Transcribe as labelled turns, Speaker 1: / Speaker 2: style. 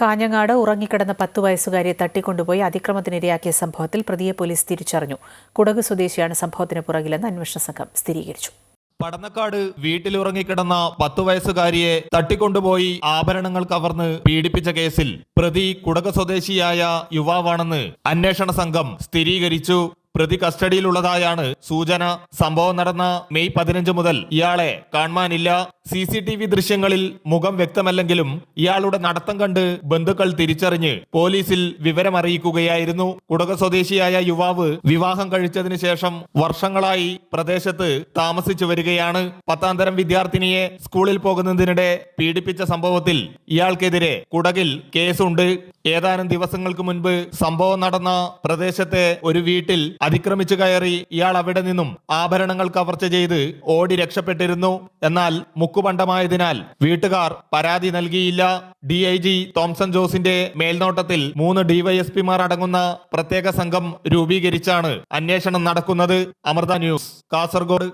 Speaker 1: കാഞ്ഞങ്ങാട് ഉറങ്ങിക്കിടന്ന പത്തു വയസ്സുകാരിയെ തട്ടിക്കൊണ്ടുപോയി അതിക്രമത്തിനിരയാക്കിയ സംഭവത്തിൽ പ്രതിയെ പോലീസ് തിരിച്ചറിഞ്ഞു. കുടക് സ്വദേശിയാണ് സംഭവത്തിന് പുറകിലെന്ന് അന്വേഷണ സംഘം സ്ഥിരീകരിച്ചു.
Speaker 2: പടന്നക്കാട് വീട്ടിലുറങ്ങിക്കിടന്ന പത്തു വയസ്സുകാരിയെ തട്ടിക്കൊണ്ടുപോയി ആഭരണങ്ങൾ കവർന്ന് പീഡിപ്പിച്ച കേസിൽ പ്രതി കുടക സ്വദേശിയായ യുവാവാണെന്ന് അന്വേഷണ സംഘം സ്ഥിരീകരിച്ചു. പ്രതി കസ്റ്റഡിയിലുള്ളതായാണ് സൂചന. സംഭവം നടന്ന മെയ് പതിനഞ്ച് മുതൽ ഇയാളെ കാണാനില്ല സി സി ടി വി ദൃശ്യങ്ങളിൽ മുഖം വ്യക്തമല്ലെങ്കിലും ഇയാളുടെ നടത്തം കണ്ട് ബന്ധുക്കൾ തിരിച്ചറിഞ്ഞ് പോലീസിൽ വിവരമറിയിക്കുകയായിരുന്നു. കുടക സ്വദേശിയായ യുവാവ് വിവാഹം കഴിച്ചതിന് ശേഷം വർഷങ്ങളായി പ്രദേശത്ത് താമസിച്ചു വരികയാണ്. പത്താംതരം വിദ്യാർത്ഥിനിയെ സ്കൂളിൽ പോകുന്നതിനിടെ പീഡിപ്പിച്ച സംഭവത്തിൽ ഇയാൾക്കെതിരെ കുടകിൽ കേസുണ്ട്. ഏതാനും ദിവസങ്ങൾക്ക് മുൻപ് സംഭവം നടന്ന പ്രദേശത്തെ ഒരു വീട്ടിൽ അതിക്രമിച്ചു കയറി ഇയാൾ അവിടെ നിന്നും ആഭരണങ്ങൾ കവർച്ച ചെയ്ത് ഓടി രക്ഷപ്പെട്ടിരുന്നു. എന്നാൽ മുക്കുപണ്ടമായതിനാൽ വീട്ടുകാർ പരാതി നൽകിയില്ല. ഡി ഐ ജി തോംസൺ ജോസിന്റെ മേൽനോട്ടത്തിൽ മൂന്ന് ഡിവൈഎസ്പിമാർ അടങ്ങുന്ന പ്രത്യേക സംഘം രൂപീകരിച്ചാണ് അന്വേഷണം നടക്കുന്നത്. അമൃത ന്യൂസ് കാസർഗോഡ്.